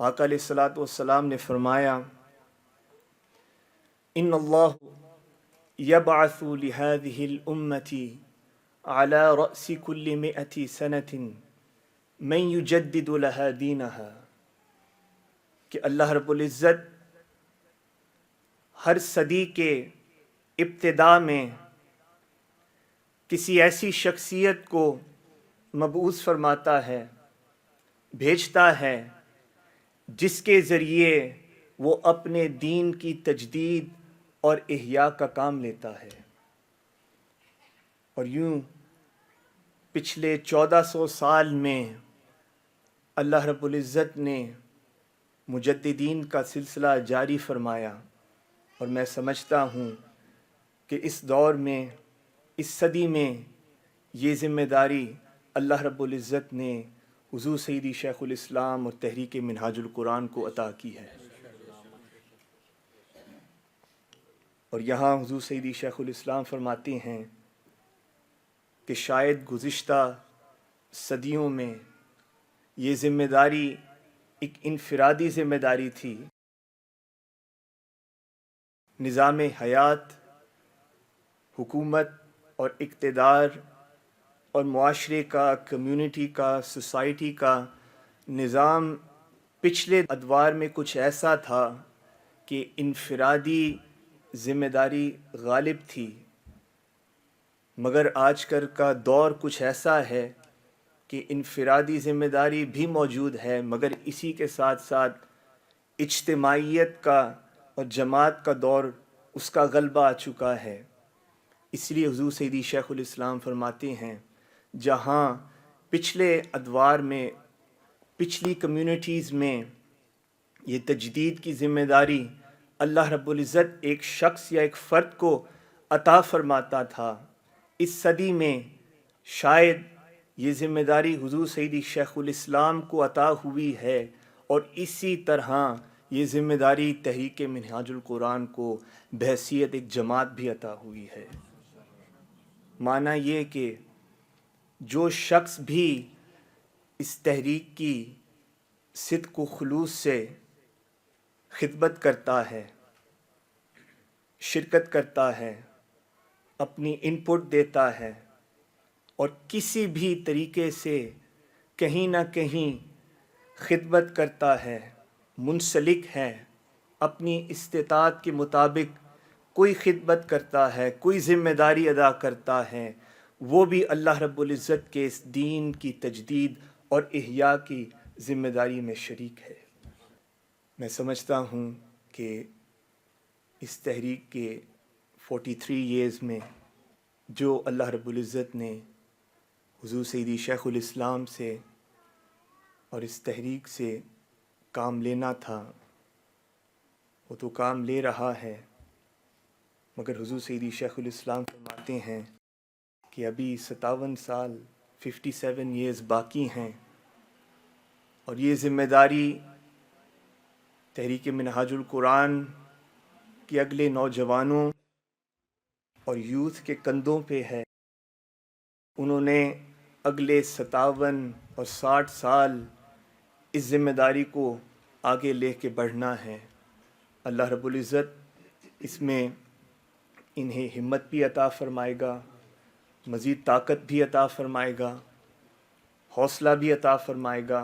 आका सलाम ने फरमाया इन अल्लाह रअसी कुल्ली मिअती सनतिन मैं युजद्दिदु लहा दीनहा। कि अल्लाह रब्बुल इज़्ज़त हर सदी के इब्तदा में किसी ऐसी शख्सियत को मबूस फरमाता है, भेजता है जिसके ज़रिए वो अपने दीन की तजदीद और इहिया का काम लेता है। और यूँ पिछले चौदह सौ साल में अल्लाह रब्बुल इज़्ज़त ने मुजद्दीन का सिलसिला जारी फरमाया। और मैं समझता हूँ कि इस दौर में, इस सदी में ये ज़िम्मेदारी अल्लाह रब्बुल इज़्ज़त ने हुजूर सईदी इस्लाम और तहरीक मिनहाजुल कुरान को अता की है। और यहाँ हुजूर सईदी इस्लाम फरमाते हैं कि शायद गुज्त सदियों में ये ज़िम्मेदारी एक इनफरादी ज़िम्मेदारी थी। निज़ाम हयात हुकूमत और इकतदार और माशरे का कम्युनिटी का सोसाइटी का निज़ाम पिछले अदवार में कुछ ऐसा था कि इनफरादी ज़िम्मेदारी गालिब थी। मगर आजकल का दौर कुछ ऐसा है कि इनफरादी ज़िम्मेदारी भी मौजूद है, मगर इसी के साथ साथ इज्तमाहीत का और जमात का दौर उसका गलबा आ चुका है। इसलिए हजू सईदी शेख़ुलस्लाम फरमाते हैं जहाँ पिछले अदवार में, पिछली कम्युनिटीज़ में ये तजदीद की ज़िम्मेदारी अल्लाह रब्बुल एक शख्स या एक फ़र्द को अता फरमाता था। इस सदी में शायद ये ज़िम्मेदारी हुजूर सईदी शेख़ुलस्लाम को अता हुई है और इसी तरह ये ज़िम्मेदारी तहरीक मिनहाजुल कुरान को बहसीत एक जमात भी अता हुई है। माना ये कि जो शख्स भी इस तहरीक की सिद को खलूस से खिदमत करता है, शिरकत करता है, अपनी इनपुट देता है और किसी भी तरीके से कहीं ना कहीं खिदमत करता है, मुंसलिक है, अपनी इस्तात के मुताबिक कोई खिदमत करता है, कोई ज़िम्मेदारी अदा करता है वो भी अल्लाह रब्बुल इज़्ज़त के इस दीन की तजदीद और इहिया की ज़िम्मेदारी में शरीक है। मैं समझता हूँ कि इस तहरीक के 43 ईयर्स में जो अल्लाह रब्बुल इज़्ज़त ने हुजूर सईदी शेख़ुल इस्लाम से और इस तहरीक से काम लेना था, वो तो काम ले रहा है, मगर हुजूर सईदी शेख़ुल इस्लाम फरमाते हैं कि अभी सतावन साल 57 ईयर्स बाकी हैं। और ये ज़िम्मेदारी तहरीक मिनहाजुल कुरान के अगले नौजवानों और यूथ के कंधों पे है। उन्होंने अगले सतावन और साठ साल इस ज़िम्मेदारी को आगे ले के बढ़ना है। अल्लाह रब्बुल इज़्ज़त इसमें इन्हें हिम्मत भी अता फरमाएगा। मज़ीद ताकत भी अता फ़रमाएगा, हौसला भी अता फ़रमाएगा,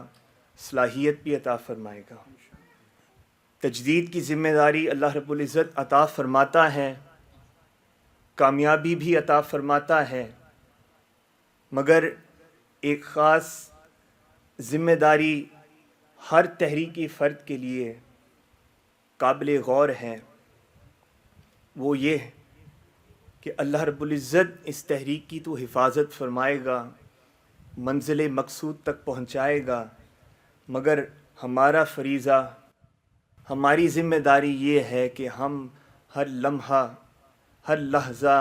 सलाहियत भी अता फ़रमाएगा। तजदीद की ज़िम्मेदारी अल्लाह रब्बुल इज़्ज़त अता फ़रमाता है, कामयाबी भी अता फ़रमाता है, मगर एक ख़ास ज़िम्मेदारी हर तहरीकी फ़र्द के लिए काबिल गौर है, वो ये कि अल्लाह रब्बुल्ज़त इस तहरीक की तो हिफाजत फरमाएगा, मंजिल मकसूद तक पहुँचाएगा। मगर हमारा फरीज़ा, हमारी ज़िम्मेदारी ये है कि हम हर लम्हा, हर लहजा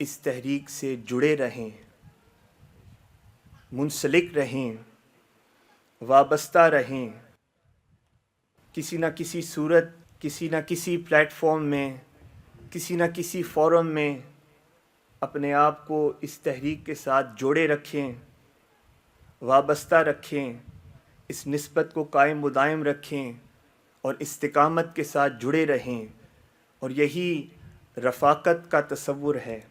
इस तहरीक से जुड़े रहें, मुंसलिक रहें, वाबस्ता रहें। किसी न किसी सूरत, किसी न किसी प्लेटफॉर्म में किसी न किसी फोरम में अपने आप को इस तहरीक के साथ जोड़े रखें, वाबस्ता रखें, इस नस्बत को कायम मुदायम रखें और इस्तकामत के साथ जुड़े रहें। और यही रफ़ाकत का तस्वुर है।